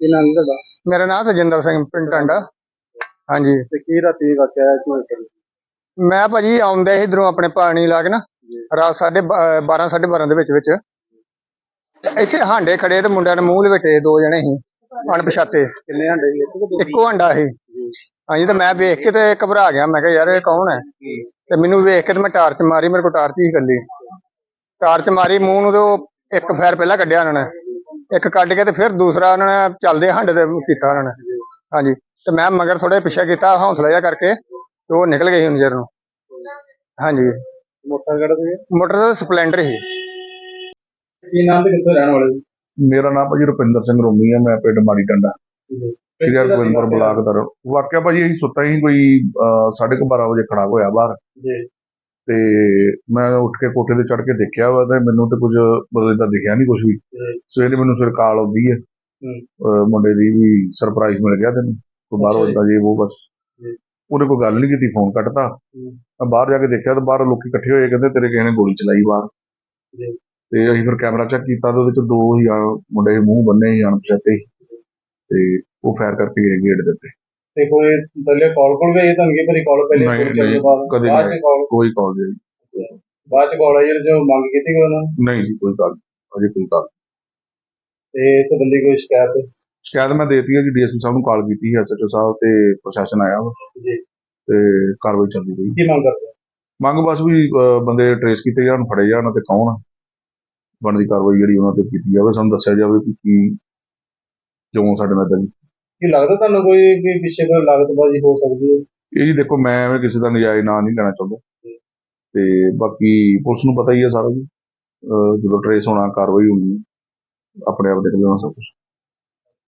ਕੀ ਨਾਮ ਤੁਹਾਡਾ? ਮੇਰਾ ਨਾਮ ਤਜਿੰਦਰ ਸਿੰਘ ਪਿੰਡ ਟਾਂਡਾ। ਹਾਂਜੀ। ਤੇ ਕੀ ਰਾਤੀ ਵਾਕਿਆ ਹੈ ਕੀ ਹੋਇਆ ਮੈਂ ਭਾਜੀ ਆਉਂਦੇ ਇਧਰੋਂ ਆਪਣੇ ਪਾਣੀ ਲਾ ਕੇ ਨਾ ਰਾਤ ਸਾਢੇ 12 12:30 ਦੇ ਵਿੱਚ ਵਿੱਚ। ਤੇ ਇੱਥੇ ਹਾਂਡੇ ਖੜੇ ਤੇ ਮੁੰਡਿਆਂ ਨੇ ਮੂੰਹ ਲਵੇਟੇ ਦੋ ਜਣੇ ਸੀ ਅਣਪਛਾਤੇ। ਕਿੰਨੇ ਹੰਡੇ ਸੀ? ਇੱਕ ਹੰਡਾ ਸੀ। ਹਾਂਜੀ ਤੇ ਮੈਂ ਵੇਖ ਕੇ ਤੇ ਘਬਰਾ ਗਿਆ ਮੈਂ ਕਿਹਾ ਯਾਰ ਇਹ ਕੌਣ ਹੈ? ਤੇ ਮੈਨੂੰ ਵੇਖ ਕੇ ਤੇ ਮੈਂ ਟਾਰਚ ਮਾਰੀ ਮੇਰੇ ਕੋਲ ਟਾਰਚ ਹੀ ਇਕੱਲੀ। ਟਾਰਚ ਮਾਰੀ ਮੂੰਹ ਨੂੰ ਤੇ ਉਹ ਇੱਕ ਫੈਰ ਪਹਿਲਾਂ ਕੱਢਿਆ ਉਹਨਾਂ ਨੇ। ਇੱਕ ਕੱਢ ਕੇ ਤੇ ਫਿਰ ਦੂਸਰਾ ਉਹਨਾਂ ਨੇ ਚੱਲਦੇ ਹੰਡੇ ਤੇ ਕੀਤਾ ਉਹਨਾਂ ਨੇ। ਹਾਂਜੀ। ਤੇ ਮੈਂ ਮਗਰ ਥੋੜੇ ਪਿੱਛੇ ਕੀਤਾ ਹੌਸਲਾ ਜਿਹਾ ਕਰਕੇ ਤੇ ਉਹ ਨਿਕਲ ਗਏ ਸੀ ਨਜ਼ਰ ਨੂੰ। ਹਾਂਜੀ। ਮੋਟਰਸਾਈਕਲ ਕਿਹੜਾ ਸੀ? ਮੋਟਰ ਦਾ ਸਪਲੈਂਡਰ ਸੀ। ਕੀ ਨਾਮ ਤੇ ਕਿੱਥੋਂ ਰਹਿਣ ਵਾਲੇ ਸੀ? ਮੇਰਾ ਨਾਮ ਭਾਜੀ ਰੁਪਿੰਦਰ ਸਿੰਘ ਰੋਮੀ ਆ ਮੈਂ ਪਿੰਡ ਮਾੜੀ ਟੰਡਾ। ਸ਼੍ਰੀ ਹਰਗੋਬਿੰਦਪੁਰ ਬਲਾਕ ਦਾ ਰੋ- ਵਾਕਿਆ ਭਾਜੀ ਅਸੀਂ ਸੁੱਤਾ ਹੀ ਕੋਈ 12:30 ਵਜੇ ਖੜਾ ਹੋਇਆ ਬਾਹਰ। ਜੀ। ਤੇ ਮੈਂ ਉੱਠ ਕੇ ਕੋਠੇ ਤੇ ਚੜ ਕੇ ਦੇਖਿਆ ਵਾ ਤੇ ਮੈਨੂੰ ਤੇ ਕੁਝ ਬਦਲੇ ਦਾ ਦਿਖਿਆ ਨਹੀਂ ਕੁਝ ਵੀ। ਸਵੇਰੇ ਮੈਨੂੰ ਫਿਰ ਕਾਲ ਆਉਂਦੀ ਹੈ ਮੁੰਡੇ ਦੀ ਵੀ ਸਰਪ੍ਰਾਈਜ਼ ਮਿਲ ਗਿਆ ਤੈਨੂੰ ਤੂੰ ਬਾਹਰੋਂ। ਇਦਾਂ ਜੀ ਉਹ ਬਸ। ਉਹਨੇ ਕੋਈ ਗੱਲ ਨਹੀਂ ਕੀਤੀ ਫੋਨ ਕੱਟਤਾ। ਮੈਂ ਬਾਹਰ ਜਾ ਕੇ ਦੇਖਿਆ ਤਾਂ ਬਾਹਰ ਲੋਕੀ ਇਕੱਠੇ ਹੋਏ ਕਹਿੰਦੇ ਤੇਰੇ ਕਿਸੇ ਨੇ ਗੋਲੀ ਚਲਾਈ ਬਾਹਰ। ਤੇ ਅਸੀਂ ਫਿਰ ਕੈਮਰਾ ਚੈੱਕ ਕੀਤਾ ਤੇ ਉਹਦੇ ਚ ਦੋ ਹੀ ਮੁੰਡੇ ਮੂੰਹ ਬੰਨੇ ਹੀ ਅਣਪਛਾਤੇ। ਤੇ ਉਹ ਫਾਇਰ ਕਰਕੇ ਗਏ ਗੇਟ ਦੇ ਉੱਤੇ ਤੇ ਕੋਈ ਪਹਿਲੇ ਕਾਲ ਕੋਲ ਗਈ ਤੁਹਾਨੂੰ ਕੀ ਪਰੀ ਕਾਲ ਪਹਿਲੇ ਨਹੀਂ, ਨਹੀਂ, ਬਾਅਦ। ਕਦੇ ਬਾਅਦ ਨਹੀਂ। ਚ ਕਾਲ ਕੋਈ ਕਾਲ ਨਹੀਂ ਬਾਅਦ ਚ ਕਾਲ ਆਈ ਜੋ ਮੰਗ ਕੀਤੀ ਗਈ ਉਹਨਾਂ ਨੇ। ਨਹੀਂ ਜੀ ਕੋਈ ਗੱਲ ਅਜੇ ਕੋਈ ਗੱਲ ਤੇ ਇਸ ਸੰਬੰਧੀ ਕੋਈ ਸ਼ਿਕਾਇਤ? ਸ਼ਿਕਾਇਤ ਮੈਂ ਦੇਤੀ ਹੈ ਜੀ ਡੀਐਸਪੀ ਸਾਹਿਬ ਨੂੰ ਕਾਲ ਕੀਤੀ ਹੈ ਐਸਐਚਓ ਸਾਹਿਬ ਤੇ ਪ੍ਰਸ਼ਾਸਨ ਆਇਆ ਵਾ। ਜੀ। ਤੇ ਕਾਰਵਾਈ ਚੱਲਦੀ ਪਈ ਕੀ ਮੰਗ ਕਰਦੇ ਮੰਗ ਬਸ ਵੀ ਅਹ, ਬੰਦੇ ਟਰੇਸ ਕੀਤੇ ਜਾਣ ਫੜੇ ਜਾਣ ਤੇ ਕੌਣ ਆ। ਬਣਦੀ ਕਾਰਵਾਈ ਜਿਹੜੀ ਉਹਨਾਂ ਤੇ ਕੀਤੀ ਜਾਵੇ ਸਾਨੂੰ ਦੱਸਿਆ ਜਾਵੇ ਕਿ ਕੀ ਕਿਉਂ ਸਾਡੇ ਨਾਲ ਏਦਾਂ ਦੀ ਕੀ ਲੱਗਦਾ ਤੁਹਾਨੂੰ ਕੋਈ ਵੀ ਪਿੱਛੇ ਕੋਈ ਲਾਗਤਬਾਜ਼ੀ ਹੋ ਸਕਦੀ ਹੈ? ਇਹ ਜੀ ਦੇਖੋ ਮੈਂ ਐਵੇਂ ਕਿਸੇ ਦਾ ਨਜਾਇਜ਼ ਨਾਂ ਨਹੀਂ ਲੈਣਾ ਚਾਹੁੰਦਾ। ਤੇ ਬਾਕੀ ਪੁਲਿਸ ਨੂੰ ਪਤਾ ਹੀ ਹੈ ਸਾਰਾ ਜੀ ਅਹ, ਜਦੋਂ ਟਰੇਸ ਹੋਣਾ ਕਾਰਵਾਈ ਹੋਣੀ ਆਪਣੇ ਆਪ ਦੇਖ ਲੈਣਾ ਸਭ ਕੁਛ